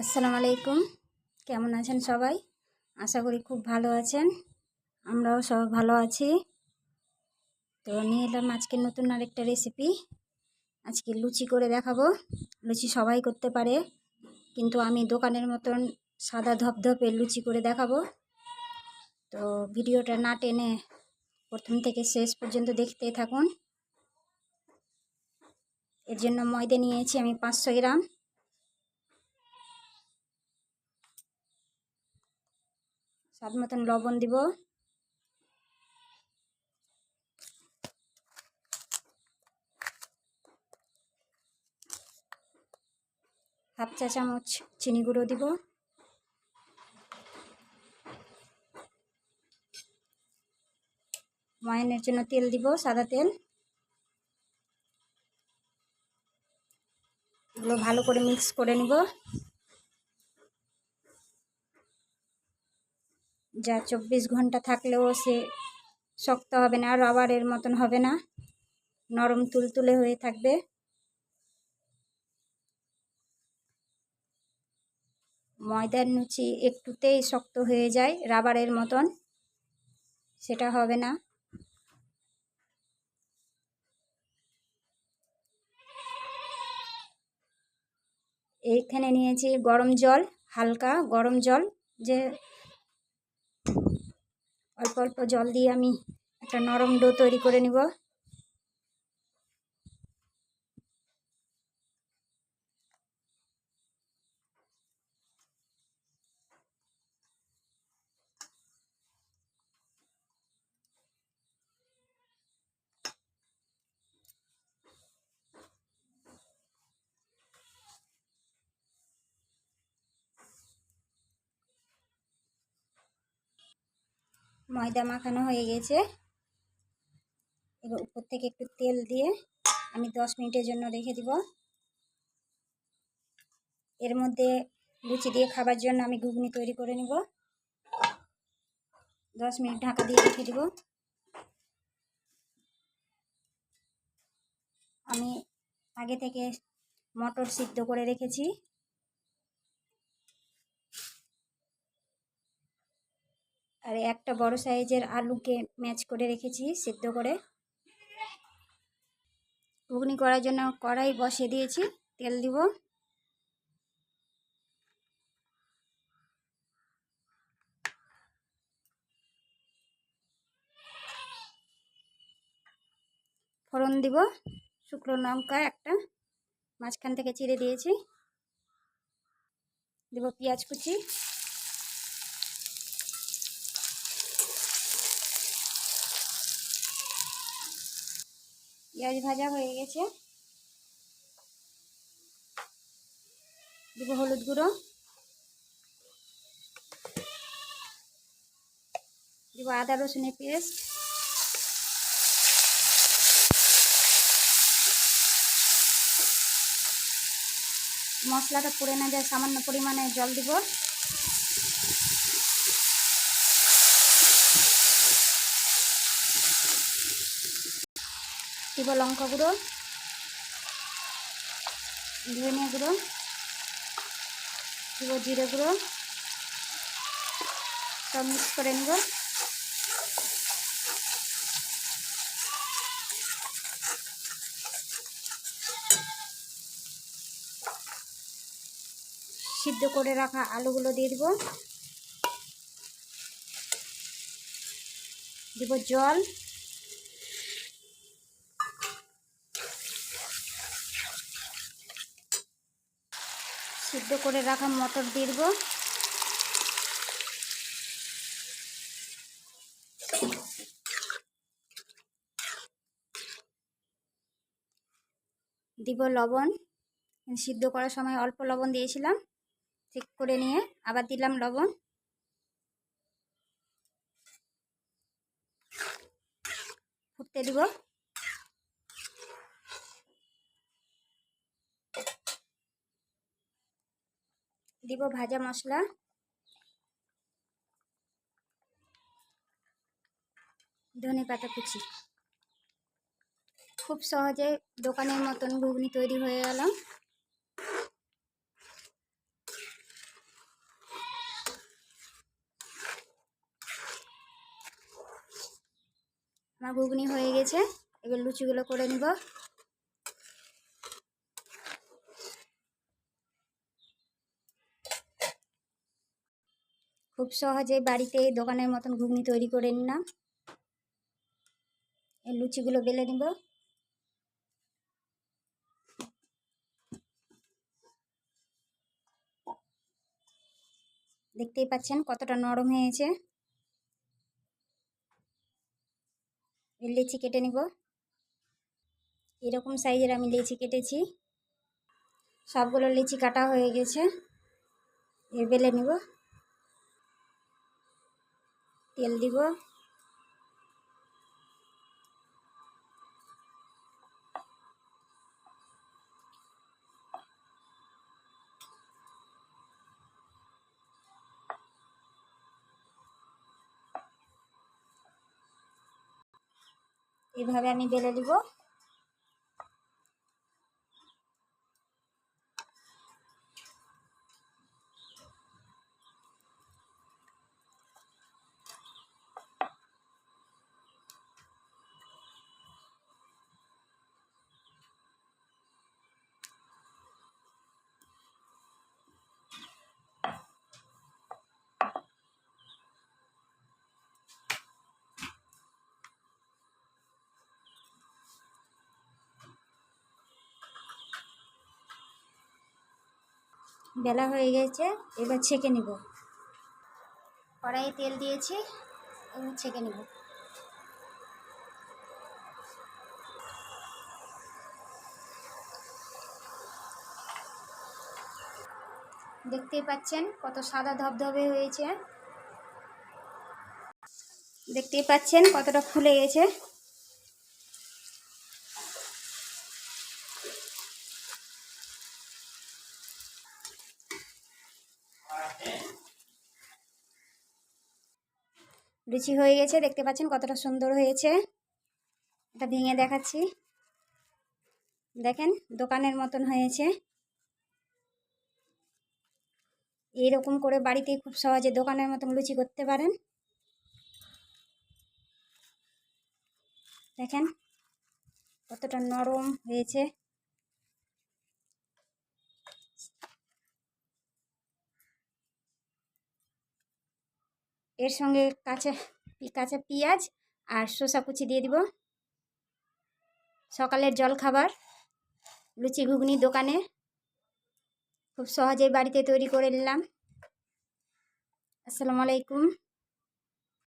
আসসালামু আলাইকুম। কেমন আছেন সবাই? আশা করি খুব ভালো আছেন। আমরাও সবাই ভালো আছি। তো নিয়ে এলাম আজকে নতুন আরেকটা রেসিপি আজকে লুচি করে দেখাবো। লুচি সবাই করতে পারে। কিন্তু আমি দোকানের মতন সাদা ধপধপে লুচি করে দেখাবো। তো ভিডিওটা না টেনে প্রথম থেকে শেষ পর্যন্ত দেখতে থাকুন। এর জন্য ময়দা নিয়েছি আমি পাঁচশো গ্রাম। স্বাদ মতন লবণ দিব। হাফ চা চামচ চিনি গুঁড়ো দিব। ময়নের জন্য তেল দিব, সাদা তেল। এগুলো ভালো করে মিক্স করে নিব। যা চব্বিশ ঘণ্টা থাকলেও সে শক্ত হবে না, রাবারের মতন হবে না। নরম তুলতুলে হয়ে থাকবে। ময়দার লুচি একটুতেই শক্ত হয়ে যায়, রাবারের মতন। সেটা হবে না। এইখানে নিয়েছি গরম জল, হালকা গরম জল, যে অল্প অল্প জল দিয়ে আমি একটা নরম ডো তৈরি করে নিব। ময়দা মাখানো হয়ে গেছে। এবার উপর থেকে একটু তেল দিয়ে আমি দশ মিনিটের জন্য রেখে দিব। এর মধ্যে লুচি দিয়ে খাবার জন্য আমি ঘুগনি তৈরি করে নিব। দশ মিনিট ঢাকা দিয়ে রেখে দিব। আমি আগে থেকে মটর সিদ্ধ করে রেখেছি। আর একটা বড় সাইজের আলুকে ম্যাচ করে রেখেছি সিদ্ধ করে। ঘুগনি করার জন্য কড়াই বসিয়ে দিয়েছি, তেল দিব। ফোড়ন দিব, শুকনো লঙ্কা একটা, মাঝখান থেকে চিড়ে দিয়েছি। দিব পেঁয়াজ কুচি। পেঁয়াজ ভাজা হয়ে গেছে। দিব হলুদ গুঁড়ো। দিব আদা, রসুনের পেস্ট। মশলাটা পুড়ে না যায়, সামান্য পরিমাণে জল দিব। দিব লঙ্কা গুঁড়ো, ধনিয়া গুঁড়ো দিব জিরে গুঁড়ো, সব মিক্স করে নেব। সিদ্ধ করে রাখা আলুগুলো দিয়ে দিব। দিব জল। সিদ্ধ করে রাখা মটর দিব। দিব লবণ। সিদ্ধ করার সময় অল্প লবণ দিয়েছিলাম। ঠিক করে নিয়ে আবার দিলাম লবণ। ফুটতে দিব। দিব ভাজা মশলা। ধনে পাতা কুচি। খুব সহজে দোকানের মতন ঘুগনি তৈরি হয়ে গেল। আমার ঘুগনি হয়ে গেছে, এবার লুচিগুলো করে নিব। খুব সহজে বাড়িতে দোকানের মতন ঘুগনি তৈরি করে নিলাম। এই লুচিগুলো বেলে নিব। দেখতেই পাচ্ছেন কতটা নরম হয়েছে। লিচি কেটে নিব। এরকম সাইজের আমি লিচি কেটেছি। সবগুলো লিচি কাটা হয়ে গেছে। এ বেলে নিব। তেল দিব। এভাবে আমি বেলে দিব। বেলা হয়ে গেছে, এবার ছেঁকে নিব। কড়াইয়ে তেল দিয়েছি, এবার ছেঁকে নিব। দেখতেই পাচ্ছেন কত সাদা ধবধবে হয়েছে। দেখতেই পাচ্ছেন কতটা ফুলে গেছে। লুচি হয়ে গেছে, দেখতে পাচ্ছেন কতটা সুন্দর হয়েছে। এটা ভেঙে দেখাচ্ছি। দেখেন, দোকানের মতন হয়েছে। এইরকম করে বাড়িতে খুব সহজে দোকানের মতন লুচি করতে পারেন। দেখেন, কতটা নরম হয়েছে। এর সঙ্গে কাঁচা কাঁচা পেঁয়াজ আর শসা কুচি দিয়ে দিব। সকালের জল খাবার, লুচি ঘুগনি দোকানে। খুব সহজেই বাড়িতে তৈরি করে নিলাম। আসসালামু আলাইকুম।